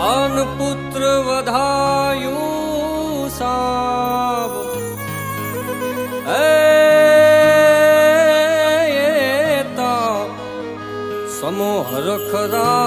અન પુત્ર વધાયું સાબ એ તા સમોહરખરા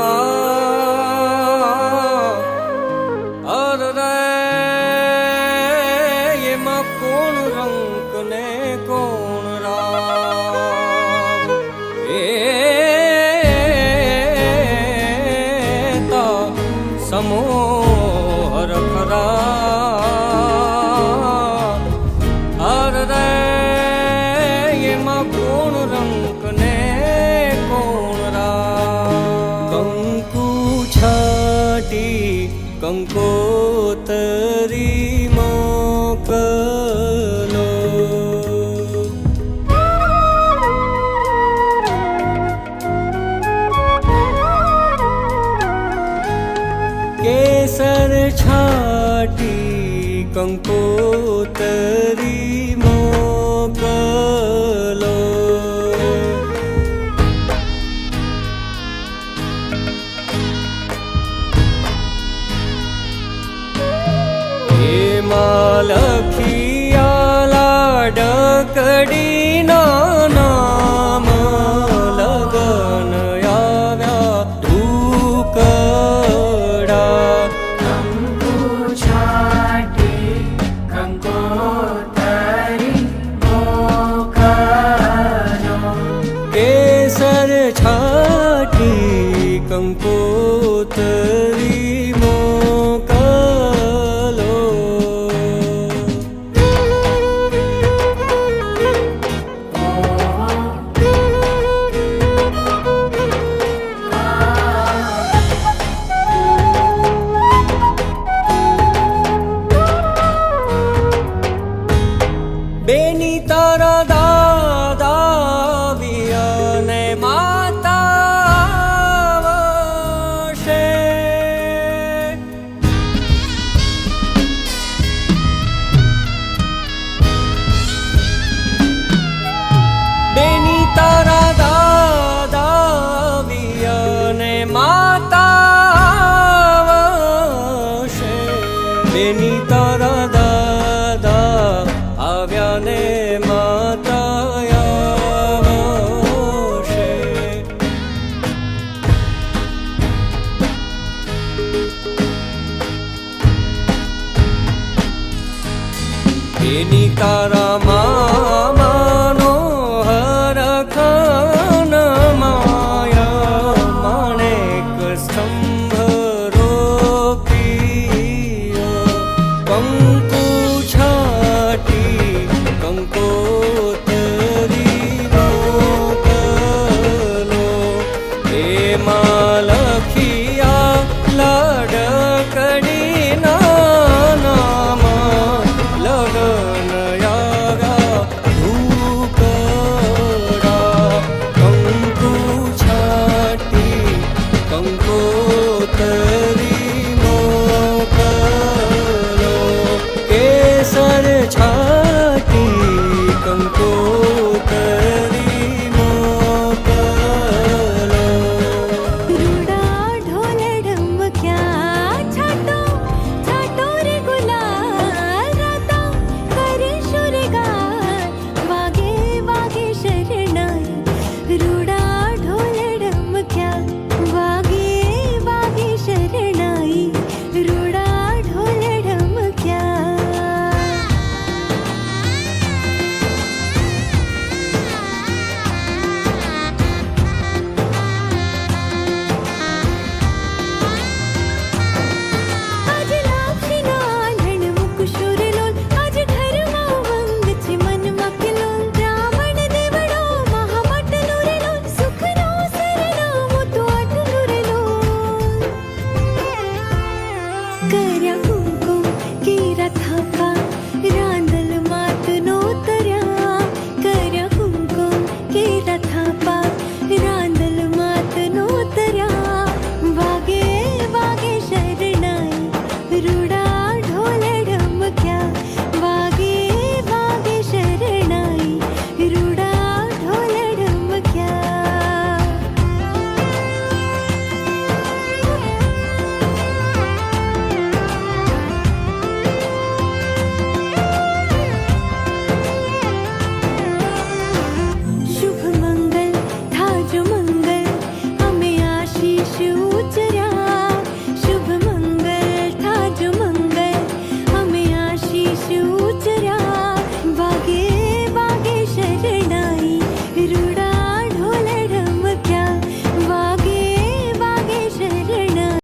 कंको तरि मेसर छाटी कंको तरी માં લખિયા લાડકડી એની તારા મામાનો હરખાન માયા માણે સ્તંભ રોપિયો કંકુ છાટી કંકોતરી મોકલો એમાં